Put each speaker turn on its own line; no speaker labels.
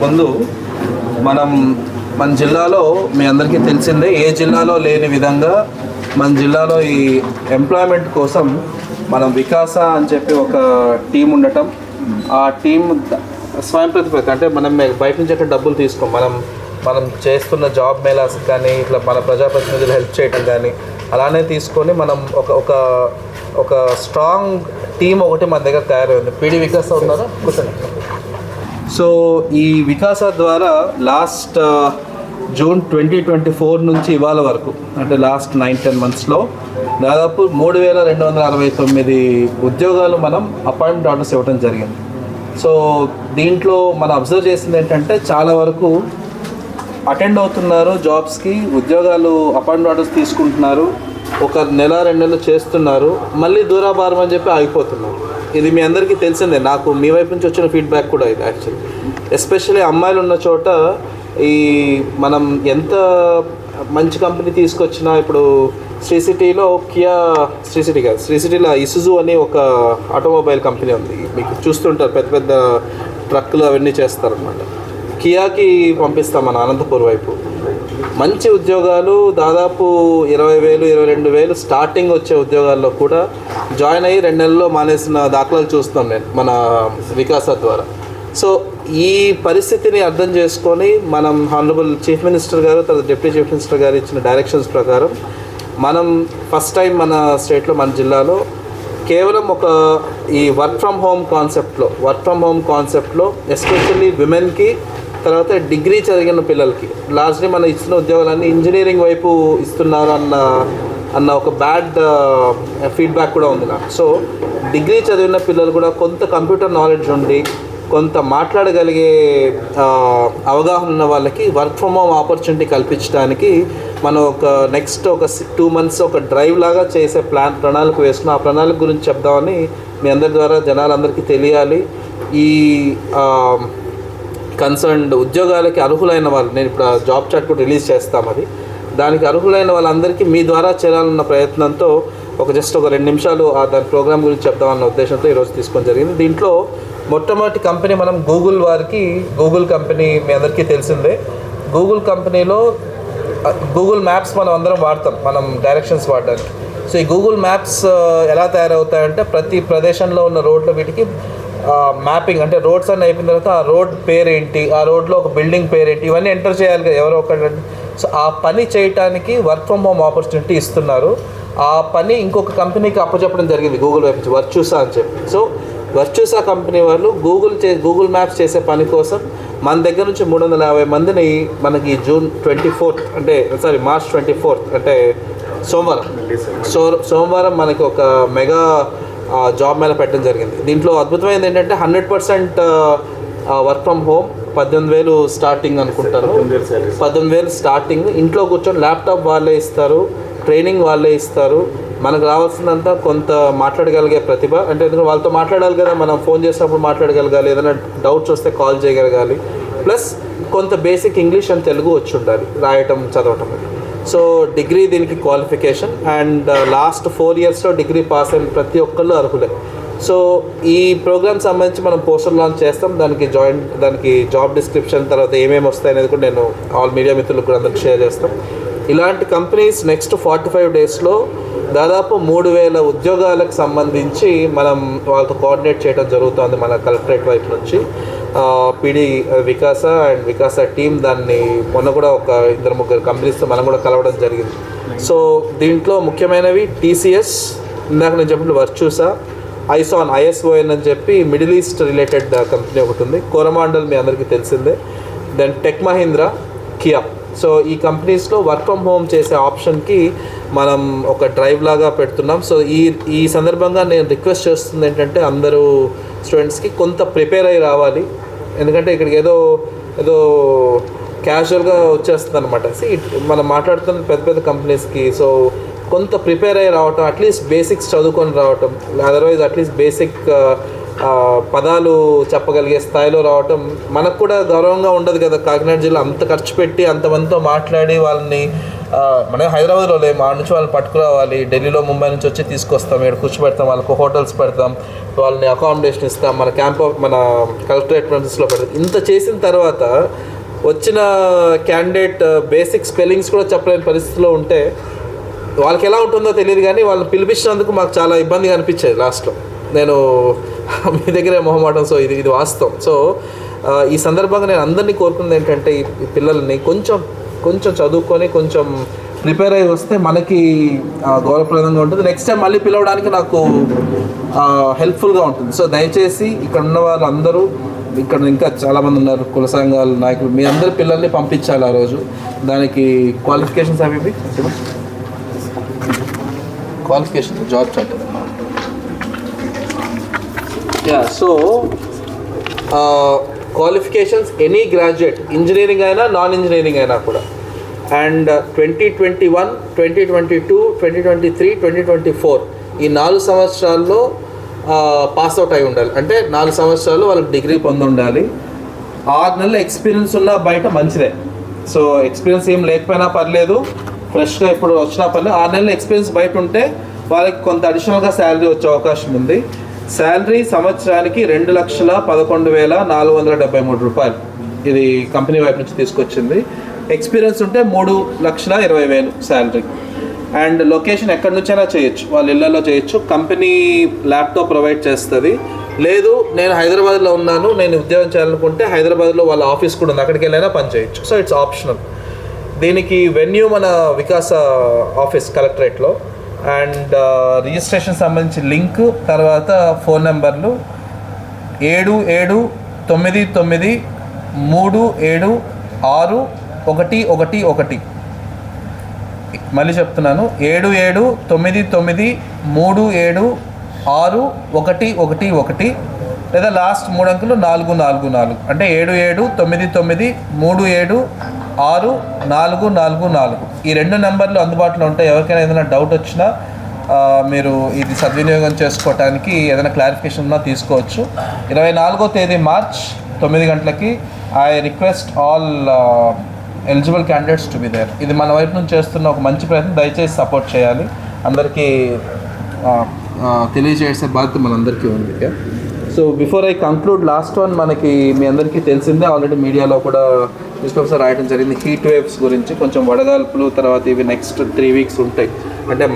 ముందు మనం మన జిల్లాలో మీ అందరికీ తెలిసిందే ఏ జిల్లాలో లేని విధంగా మన జిల్లాలో ఈ ఎంప్లాయ్మెంట్ కోసం మనం వికాస అని చెప్పి ఒక టీం ఉండటం. ఆ టీం స్వయం ప్రతిపత్తి అంటే మనం బయట నుంచి ఎక్కడ డబ్బులు తీసుకోం. మనం మనం చేస్తున్న జాబ్ మేళాస్ కానీ ఇట్లా మన ప్రజాప్రతినిధులు హెల్ప్ చేయడం కానీ అలానే తీసుకొని మనం ఒక ఒక ఒక స్ట్రాంగ్ టీం ఒకటి మన దగ్గర తయారైంది పీడి వికాస్ ఉన్నారా? కూర్చోండి. సో ఈ వికాస ద్వారా last June twenty twenty four నుంచి ఇవాళ వరకు అంటే లాస్ట్ నైన్ టెన్ మంత్స్లో దాదాపు మూడు వేల రెండు వందల అరవై తొమ్మిది ఉద్యోగాలు మనం అపాయింట్మెంట్ ఆర్డర్స్ ఇవ్వడం జరిగింది. సో దీంట్లో మనం అబ్జర్వ్ చేసింది ఏంటంటే చాలా వరకు అటెండ్ అవుతున్నారు జాబ్స్కి ఉద్యోగాలు అపాయింట్మెంట్ ఆర్డర్స్ తీసుకుంటున్నారు ఒక నెల రెండు నెలలు చేస్తున్నారు మళ్ళీ దూరాభారం అని చెప్పి ఆగిపోతున్నారు. ఇది మీ అందరికీ తెలిసిందే. నాకు మీ వైపు నుంచి వచ్చిన ఫీడ్బ్యాక్ కూడా ఇది యాక్చువల్లీ ఎస్పెషల్లీ అమ్మాయిలు ఉన్న చోట ఈ మనం ఎంత మంచి కంపెనీ తీసుకొచ్చినా ఇప్పుడు శ్రీ సిటీలో కియా శ్రీ సిటీ కాదు శ్రీ సిటీలో ఇసుజు అని ఒక ఆటోమొబైల్ కంపెనీ ఉంది. మీకు చూస్తుంటారు పెద్ద పెద్ద ట్రక్కులు అవన్నీ చేస్తారనమాట కియాకి పంపిస్తాం మన అనంతపూర్ వైపు. మంచి ఉద్యోగాలు దాదాపు ఇరవై వేలు ఇరవై రెండు వేలు స్టార్టింగ్ వచ్చే ఉద్యోగాల్లో కూడా జాయిన్ అయ్యి రెండు నెలల్లో మానేసిన దాఖలాలు చూస్తాం నేను మన వికాస ద్వారా. సో ఈ పరిస్థితిని అర్థం చేసుకొని మనం హానరబుల్ చీఫ్ మినిస్టర్ గారు తర్వాత డిప్యూటీ చీఫ్ మినిస్టర్ గారు ఇచ్చిన డైరెక్షన్స్ ప్రకారం మనం ఫస్ట్ టైం మన స్టేట్లో మన జిల్లాలో కేవలం ఒక ఈ వర్క్ ఫ్రమ్ హోమ్ కాన్సెప్ట్లో వర్క్ ఫ్రమ్ హోమ్ కాన్సెప్ట్లో ఎస్పెషల్లీ విమెన్కి తర్వాత డిగ్రీ చదివిన పిల్లలకి. లాస్ట్లీ మనం ఇచ్చిన ఉద్యోగాలన్నీ ఇంజనీరింగ్ వైపు ఇస్తున్నారు అన్న అన్న ఒక బ్యాడ్ ఫీడ్బ్యాక్ కూడా ఉంది నాకు. సో డిగ్రీ చదివిన పిల్లలు కూడా కొంత కంప్యూటర్ నాలెడ్జ్ ఉండి కొంత మాట్లాడగలిగే అవగాహన ఉన్న వాళ్ళకి వర్క్ ఫ్రమ్ హోమ్ ఆపర్చునిటీ కల్పించడానికి మనం ఒక నెక్స్ట్ ఒక టూ మంత్స్ ఒక డ్రైవ్ లాగా చేసే ప్లాన్ ప్రణాళిక వేసుకున్న. ఆ ప్రణాళిక గురించి చెప్దామని మీ అందరి ద్వారా జనాలందరికీ తెలియాలి. ఈ కన్సర్న్డ్ ఉద్యోగాలకి అర్హులైన వాళ్ళు నేను ఇప్పుడు జాబ్ చాట్ కూడా రిలీజ్ చేస్తాం అది. దానికి అర్హులైన వాళ్ళందరికీ మీ ద్వారా చేరాలన్న ప్రయత్నంతో ఒక జస్ట్ ఒక రెండు నిమిషాలు ఆ దాని ప్రోగ్రామ్ గురించి చెప్దామన్న ఉద్దేశంతో ఈరోజు తీసుకొని జరిగింది. దీంట్లో మొట్టమొదటి కంపెనీ మనం గూగుల్ వారికి గూగుల్ కంపెనీ మీ అందరికీ తెలిసిందే. గూగుల్ కంపెనీలో గూగుల్ మ్యాప్స్ మనం అందరం వాడతాం మనం డైరెక్షన్స్ వాడడానికి. సో ఈ గూగుల్ మ్యాప్స్ ఎలా తయారవుతాయంటే ప్రతి ప్రదేశంలో ఉన్న రోడ్ల వీటికి మ్యాపింగ్ అంటే రోడ్స్ అన్నీ అయిపోయిన తర్వాత ఆ రోడ్ పేరేంటి? ఆ రోడ్లో ఒక బిల్డింగ్ పేరేంటి? ఇవన్నీ ఎంటర్ చేయాలి కదా ఎవరో ఒకటి సో ఆ పని చేయటానికి వర్క్ ఫ్రమ్ హోమ్ ఆపర్చునిటీ ఇస్తున్నారు. ఆ పని ఇంకొక కంపెనీకి అప్పచెప్పడం జరిగింది గూగుల్ వైపు నుంచి వర్చూసా అని చెప్పి. సో వర్చూసా కంపెనీ వాళ్ళు గూగుల్ చే గూగుల్ మ్యాప్స్ చేసే పని కోసం మన దగ్గర నుంచి మూడు వందల యాభై మందిని మనకి జూన్ ట్వంటీ ఫోర్త్ అంటే సారీ మార్చ్ ట్వంటీ ఫోర్త్ అంటే సోమవారం. సో సోమవారం మనకి ఒక మెగా జాబ్ మేళ పెట్టడం జరిగింది. దీంట్లో అద్భుతమైనది ఏంటంటే hundred percent work from home పద్దెనిమిది వేలు స్టార్టింగ్ అనుకుంటారు పద్దెనిమిది వేలు స్టార్టింగ్. ఇంట్లో కూర్చొని ల్యాప్టాప్ వాళ్ళే ఇస్తారు ట్రైనింగ్ వాళ్ళే ఇస్తారు. మనకు రావాల్సిందంతా కొంత మాట్లాడగలిగే ప్రతిభ. అంటే ఎందుకంటే వాళ్ళతో మాట్లాడాలి కదా మనం ఫోన్ చేసినప్పుడు మాట్లాడగలగాలి ఏదైనా డౌట్స్ వస్తే కాల్ చేయగలగాలి. ప్లస్ కొంత బేసిక్ ఇంగ్లీష్ అండ్ తెలుగు వచ్చి ఉండాలి రాయటం చదవటం. సో డిగ్రీ దీనికి qualification and uh, last four ఇయర్స్లో డిగ్రీ పాస్ అయిన ప్రతి ఒక్కళ్ళు అర్హులే. సో ఈ ప్రోగ్రామ్ సంబంధించి మనం పోస్టర్ లాంచ్ చేస్తాం. దానికి జాయింట్ దానికి జాబ్ డిస్క్రిప్షన్ తర్వాత ఏమేమి వస్తాయి అనేది కూడా నేను ఆల్ మీడియా మిత్రులకు కూడా అందరికి షేర్ చేస్తాం. ఇలాంటి కంపెనీస్ నెక్స్ట్ ఫార్టీ ఫైవ్ డేస్లో దాదాపు మూడు వేల ఉద్యోగాలకు సంబంధించి మనం వాళ్ళతో కోఆర్డినేట్ చేయడం జరుగుతుంది మన కలెక్టరేట్ వైపు నుంచి. పిడి వికాస అండ్ వికాస టీం దాన్ని మొన్న కూడా ఒక ఇద్దరు ముగ్గురు కంపెనీస్తో మనం కూడా కలవడం జరిగింది. సో దీంట్లో ముఖ్యమైనవి టీసీఎస్ ఇందాక నేను చెప్పిన వర్చూసా ఐసాన్ ఐఎస్ఓఎన్ అని చెప్పి మిడిల్ ఈస్ట్ రిలేటెడ్ కంపెనీ ఒకటి ఉంది. కోరమాండల్ మీ అందరికీ తెలిసిందే. Then Tech Mahindra Kia. So ఈ కంపెనీస్లో వర్క్ ఫ్రమ్ హోమ్ చేసే ఆప్షన్కి మనం ఒక డ్రైవ్ లాగా పెడుతున్నాం. సో ఈ ఈ సందర్భంగా నేను రిక్వెస్ట్ చేస్తుంది ఏంటంటే అందరూ స్టూడెంట్స్కి కొంత ప్రిపేర్ అయ్యి రావాలి. ఎందుకంటే ఇక్కడికి ఏదో ఏదో క్యాజువల్గా వచ్చేస్తుంది అనమాట మనం మాట్లాడుతున్న పెద్ద పెద్ద కంపెనీస్కి సో కొంత ప్రిపేర్ అయ్యి రావటం అట్లీస్ట్ బేసిక్స్ చదువుకొని రావటం అదర్వైజ్ అట్లీస్ట్ బేసిక్ పదాలు చెప్పగలిగే స్థాయిలో రావటం మనకు కూడా గౌరవంగా ఉండదు కదా. కాకినాడ జిల్లా అంత ఖర్చు పెట్టి అంతమందితో మాట్లాడి వాళ్ళని మన మనం హైదరాబాద్లో లేము ఆ నుంచి వాళ్ళని పట్టుకురావాలి. ఢిల్లీలో ముంబై నుంచి వచ్చి తీసుకొస్తాం. ఇక్కడ కూర్చోబెడతాం వాళ్ళకు హోటల్స్ పెడతాం వాళ్ళని అకామిడేషన్ ఇస్తాం మన క్యాంప్ మన కలెక్టరేట్ ప్రిన్సెస్లో పెడతాం. ఇంత చేసిన తర్వాత వచ్చిన క్యాండిడేట్ బేసిక్ స్పెల్లింగ్స్ కూడా చెప్పలేని పరిస్థితిలో ఉంటే వాళ్ళకి ఎలా ఉంటుందో తెలియదు కానీ వాళ్ళని పిలిపించినందుకు మాకు చాలా ఇబ్బందిగా అనిపించేది లాస్ట్లో నేను మీ దగ్గరే మొహమాటం సో ఇది ఇది వాస్తవం. సో ఈ సందర్భంగా నేను అందరినీ కోరుకుంది ఏంటంటే ఈ పిల్లల్ని కొంచెం కొంచెం చదువుకొని కొంచెం ప్రిపేర్ అయ్యి వస్తే మనకి గౌరవప్రదంగా ఉంటుంది. నెక్స్ట్ టైం మళ్ళీ పిలవడానికి నాకు హెల్ప్ఫుల్గా ఉంటుంది. సో దయచేసి ఇక్కడ ఉన్న వాళ్ళందరూ ఇక్కడ ఇంకా చాలామంది ఉన్నారు కుల సంఘాల నాయకులు మీ అందరి పిల్లల్ని పంపించాలి ఆ రోజు. దానికి క్వాలిఫికేషన్స్ అవి క్వాలిఫికేషన్ జాబ్ చట్టం yeah so qualifications any graduate engineering అయినా నాన్ ఇంజనీరింగ్ అయినా కూడా. And twenty twenty one twenty twenty two twenty twenty three twenty twenty four ఈ నాలుగు సంవత్సరాల్లో పాస్ అవుట్ అయి ఉండాలి. అంటే నాలుగు సంవత్సరాలు వాళ్ళకి డిగ్రీ పొంది ఉండాలి ఆరు నెలల ఎక్స్పీరియన్స్ ఉన్న బయట మంచిదే. సో ఎక్స్పీరియన్స్ ఏం లేకపోయినా పర్లేదు. ఫ్రెష్గా ఇప్పుడు వచ్చినా పర్లేదు. ఆరు నెలల ఎక్స్పీరియన్స్ బయట ఉంటే వాళ్ళకి కొంత అడిషనల్గా శాలరీ వచ్చే అవకాశం ఉంది. శాలరీ సంవత్సరానికి రెండు లక్షల పదకొండు వేల నాలుగు వందల డెబ్బై మూడు రూపాయలు. ఇది కంపెనీ వైపు నుంచి తీసుకొచ్చింది. ఎక్స్పీరియన్స్ ఉంటే మూడు లక్షల ఇరవై వేలు శాలరీ. అండ్ లొకేషన్ ఎక్కడి నుంచైనా చేయొచ్చు. వాళ్ళ ఇళ్ళలో చేయొచ్చు. కంపెనీ ల్యాప్టాప్ ప్రొవైడ్ చేస్తుంది. లేదు నేను హైదరాబాద్లో ఉన్నాను. నేను ఉద్యోగం చేయాలనుకుంటే హైదరాబాద్లో వాళ్ళ ఆఫీస్ కూడా ఉంది. అక్కడికి వెళ్ళైనా పని చేయొచ్చు. సో ఇట్స్ ఆప్షనల్ దీనికి వెన్యూ మన వికాస ఆఫీస్ కలెక్టరేట్లో. అండ్ రిజిస్ట్రేషన్ సంబంధించి లింక్ తర్వాత ఫోన్ నెంబర్లు ఏడు ఏడు తొమ్మిది తొమ్మిది మూడు ఏడు ఆరు ఒకటి ఒకటి ఒకటి. మళ్ళీ చెప్తున్నాను. ఏడు ఏడు తొమ్మిది తొమ్మిది మూడు ఏడు ఆరు ఒకటి ఒకటి ఒకటి లేదా లాస్ట్ మూడు అంకెలు నాలుగు నాలుగు నాలుగు. అంటే ఏడు ఏడు తొమ్మిది తొమ్మిది మూడు ఏడు ఆరు నాలుగు నాలుగు నాలుగు. ఈ రెండు నెంబర్లు అందుబాటులో ఉంటాయి ఎవరికైనా ఏదైనా డౌట్ వచ్చినా మీరు ఇది సద్వినియోగం చేసుకోవటానికి ఏదైనా క్లారిఫికేషన్ ఉన్నా తీసుకోవచ్చు. ఇరవై నాలుగో తేదీ మార్చ్ తొమ్మిది గంటలకి I request all eligible candidates to be there ఇది మన వైపు నుంచి చేస్తున్న ఒక మంచి ప్రయత్నం. దయచేసి సపోర్ట్ చేయాలి. అందరికీ తెలియజేసే బాధ్యత మనందరికీ ఉంది. So before I conclude last one మనకి మీ అందరికీ తెలిసిందే. ఆల్రెడీ మీడియాలో కూడా న్యూస్ పేపర్స్ రాయడం జరిగింది. హీట్ వేవ్స్ గురించి కొంచెం వడగాల్పులు తర్వాత ఇవి నెక్స్ట్ త్రీ వీక్స్ ఉంటాయి. అంటే